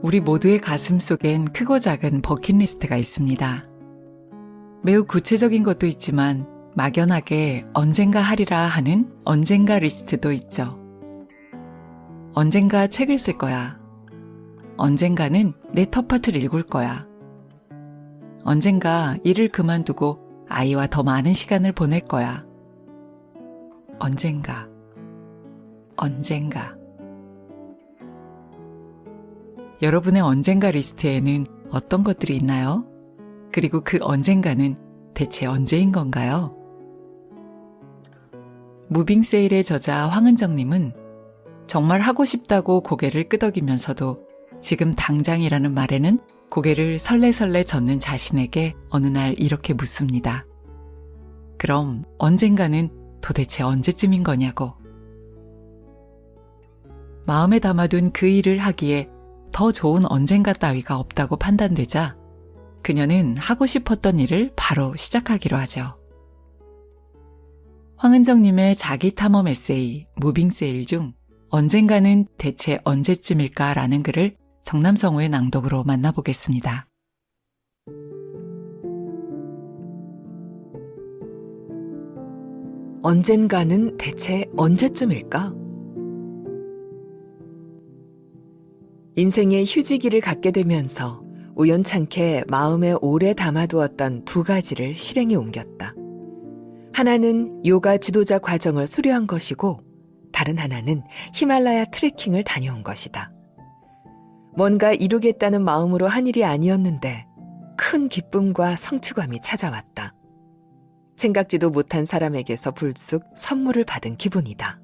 우리 모두의 가슴 속엔 크고 작은 버킷리스트가 있습니다. 매우 구체적인 것도 있지만 막연하게 언젠가 하리라 하는 언젠가 리스트도 있죠. 언젠가 책을 쓸 거야. 언젠가는 내 텃밭을 일굴 거야. 언젠가 일을 그만두고 아이와 더 많은 시간을 보낼 거야. 언젠가, 언젠가. 여러분의 언젠가 리스트에는 어떤 것들이 있나요? 그리고 그 언젠가는 대체 언제인 건가요? 무빙 세일의 저자 황은정님은 정말 하고 싶다고 고개를 끄덕이면서도 지금 당장이라는 말에는 고개를 설레설레 젓는 자신에게 어느 날 이렇게 묻습니다. 그럼 언젠가는 도대체 언제쯤인 거냐고. 마음에 담아둔 그 일을 하기에 더 좋은 언젠가 따위가 없다고 판단되자 그녀는 하고 싶었던 일을 바로 시작하기로 하죠. 황은정님의 자기 탐험 에세이 무빙세일 중 언젠가는 대체 언제쯤일까라는 글을 정남성우의 낭독으로 만나보겠습니다. 언젠가는 대체 언제쯤일까? 인생의 휴지기를 갖게 되면서 우연찮게 마음에 오래 담아두었던 두 가지를 실행에 옮겼다. 하나는 요가 지도자 과정을 수료한 것이고, 다른 하나는 히말라야 트레킹을 다녀온 것이다. 뭔가 이루겠다는 마음으로 한 일이 아니었는데, 큰 기쁨과 성취감이 찾아왔다. 생각지도 못한 사람에게서 불쑥 선물을 받은 기분이다.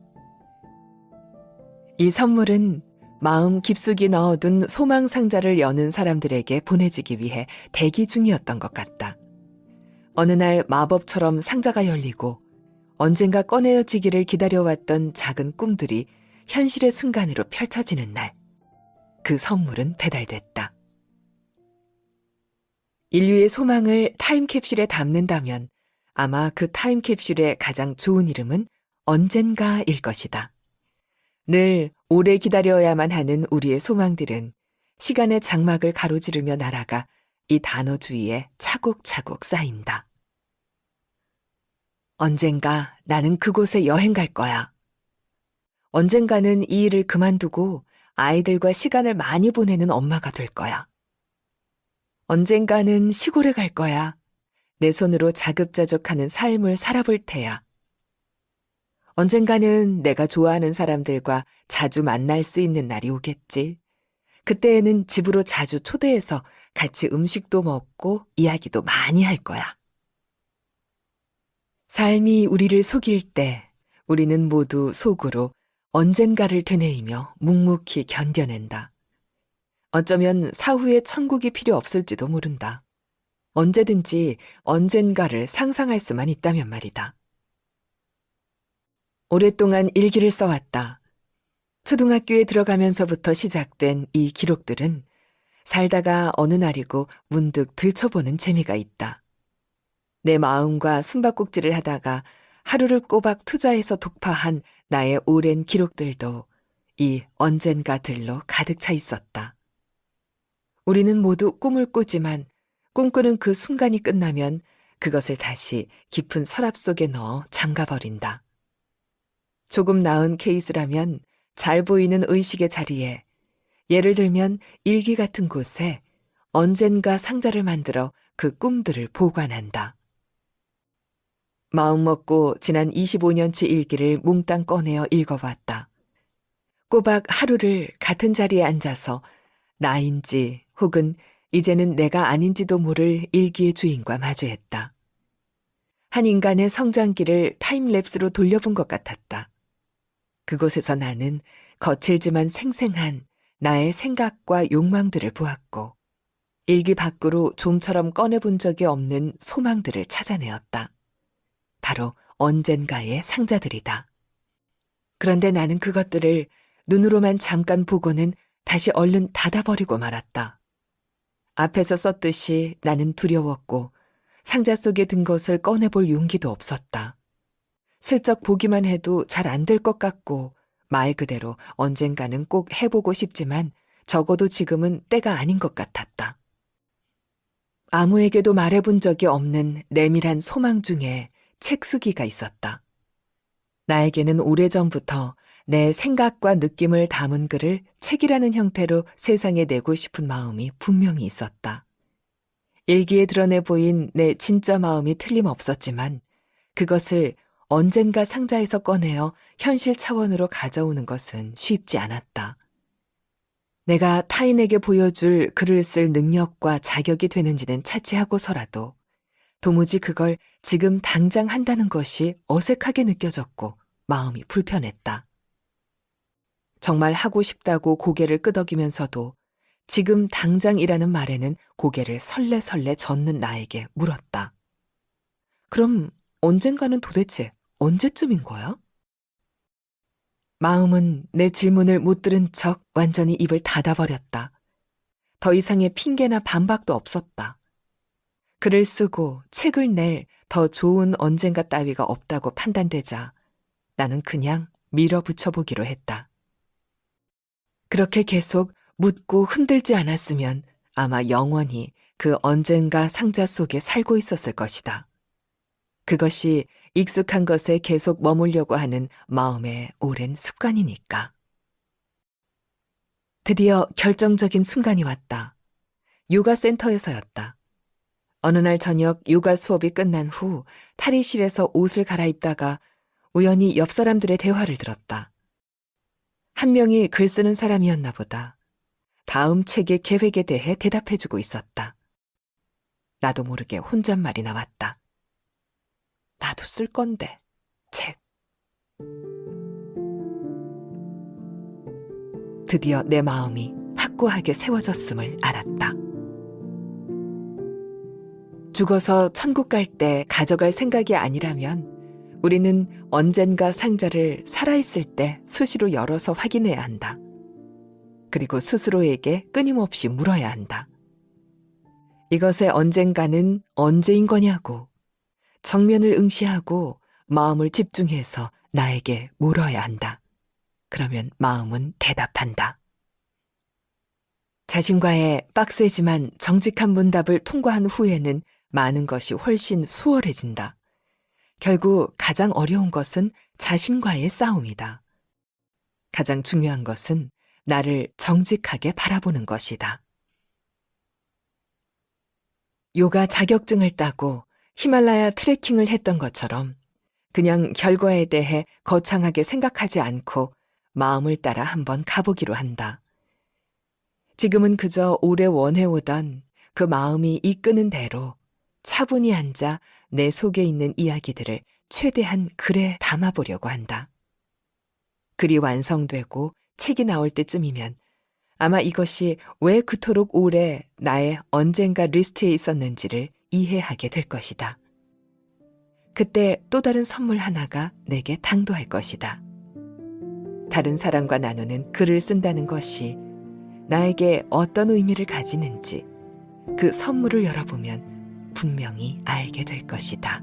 이 선물은 마음 깊숙이 넣어둔 소망 상자를 여는 사람들에게 보내주기 위해 대기 중이었던 것 같다. 어느 날 마법처럼 상자가 열리고 언젠가 꺼내어지기를 기다려왔던 작은 꿈들이 현실의 순간으로 펼쳐지는 날, 그 선물은 배달됐다. 인류의 소망을 타임캡슐에 담는다면 아마 그 타임캡슐의 가장 좋은 이름은 언젠가일 것이다. 늘 오래 기다려야만 하는 우리의 소망들은 시간의 장막을 가로지르며 날아가 이 단어 주위에 차곡차곡 쌓인다. 언젠가 나는 그곳에 여행 갈 거야. 언젠가는 이 일을 그만두고 아이들과 시간을 많이 보내는 엄마가 될 거야. 언젠가는 시골에 갈 거야. 내 손으로 자급자족하는 삶을 살아볼 테야. 언젠가는 내가 좋아하는 사람들과 자주 만날 수 있는 날이 오겠지. 그때에는 집으로 자주 초대해서 같이 음식도 먹고 이야기도 많이 할 거야. 삶이 우리를 속일 때 우리는 모두 속으로 언젠가를 되뇌이며 묵묵히 견뎌낸다. 어쩌면 사후에 천국이 필요 없을지도 모른다. 언제든지 언젠가를 상상할 수만 있다면 말이다. 오랫동안 일기를 써왔다. 초등학교에 들어가면서부터 시작된 이 기록들은 살다가 어느 날이고 문득 들춰보는 재미가 있다. 내 마음과 숨바꼭질을 하다가 하루를 꼬박 투자해서 독파한 나의 오랜 기록들도 이 언젠가 들로 가득 차 있었다. 우리는 모두 꿈을 꾸지만 꿈꾸는 그 순간이 끝나면 그것을 다시 깊은 서랍 속에 넣어 잠가버린다. 조금 나은 케이스라면 잘 보이는 의식의 자리에 예를 들면 일기 같은 곳에 언젠가 상자를 만들어 그 꿈들을 보관한다. 마음 먹고 지난 25년치 일기를 몽땅 꺼내어 읽어봤다. 꼬박 하루를 같은 자리에 앉아서 나인지 혹은 이제는 내가 아닌지도 모를 일기의 주인과 마주했다. 한 인간의 성장기를 타임랩스로 돌려본 것 같았다. 그곳에서 나는 거칠지만 생생한 나의 생각과 욕망들을 보았고, 일기 밖으로 좀처럼 꺼내본 적이 없는 소망들을 찾아내었다. 바로 언젠가의 상자들이다. 그런데 나는 그것들을 눈으로만 잠깐 보고는 다시 얼른 닫아버리고 말았다. 앞에서 썼듯이 나는 두려웠고 상자 속에 든 것을 꺼내볼 용기도 없었다. 슬쩍 보기만 해도 잘 안 될 것 같고 말 그대로 언젠가는 꼭 해보고 싶지만 적어도 지금은 때가 아닌 것 같았다. 아무에게도 말해본 적이 없는 내밀한 소망 중에 책 쓰기가 있었다. 나에게는 오래전부터 내 생각과 느낌을 담은 글을 책이라는 형태로 세상에 내고 싶은 마음이 분명히 있었다. 일기에 드러내 보인 내 진짜 마음이 틀림없었지만 그것을 언젠가 상자에서 꺼내어 현실 차원으로 가져오는 것은 쉽지 않았다. 내가 타인에게 보여줄 글을 쓸 능력과 자격이 되는지는 차치하고서라도 도무지 그걸 지금 당장 한다는 것이 어색하게 느껴졌고 마음이 불편했다. 정말 하고 싶다고 고개를 끄덕이면서도 지금 당장이라는 말에는 고개를 설레설레 젓는 나에게 물었다. 그럼 언젠가는 도대체 언제쯤인 거야? 마음은 내 질문을 못 들은 척 완전히 입을 닫아버렸다. 더 이상의 핑계나 반박도 없었다. 글을 쓰고 책을 낼 더 좋은 언젠가 따위가 없다고 판단되자 나는 그냥 밀어붙여 보기로 했다. 그렇게 계속 묻고 흔들지 않았으면 아마 영원히 그 언젠가 상자 속에 살고 있었을 것이다. 그것이 익숙한 것에 계속 머물려고 하는 마음의 오랜 습관이니까. 드디어 결정적인 순간이 왔다. 요가 센터에서였다. 어느 날 저녁 요가 수업이 끝난 후 탈의실에서 옷을 갈아입다가 우연히 옆 사람들의 대화를 들었다. 한 명이 글 쓰는 사람이었나 보다. 다음 책의 계획에 대해 대답해주고 있었다. 나도 모르게 혼잣말이 나왔다. 나도 쓸 건데, 책. 드디어 내 마음이 확고하게 세워졌음을 알았다. 죽어서 천국 갈 때 가져갈 생각이 아니라면 우리는 언젠가 상자를 살아있을 때 수시로 열어서 확인해야 한다. 그리고 스스로에게 끊임없이 물어야 한다. 이것의 언젠가는 언제인 거냐고 정면을 응시하고 마음을 집중해서 나에게 물어야 한다. 그러면 마음은 대답한다. 자신과의 빡세지만 정직한 문답을 통과한 후에는 많은 것이 훨씬 수월해진다. 결국 가장 어려운 것은 자신과의 싸움이다. 가장 중요한 것은 나를 정직하게 바라보는 것이다. 요가 자격증을 따고 히말라야 트레킹을 했던 것처럼 그냥 결과에 대해 거창하게 생각하지 않고 마음을 따라 한번 가보기로 한다. 지금은 그저 오래 원해오던 그 마음이 이끄는 대로 차분히 앉아 내 속에 있는 이야기들을 최대한 글에 담아보려고 한다. 글이 완성되고 책이 나올 때쯤이면 아마 이것이 왜 그토록 오래 나의 언젠가 리스트에 있었는지를 이해하게 될 것이다. 그때 또 다른 선물 하나가 내게 당도할 것이다. 다른 사람과 나누는 글을 쓴다는 것이 나에게 어떤 의미를 가지는지 그 선물을 열어보면 분명히 알게 될 것이다.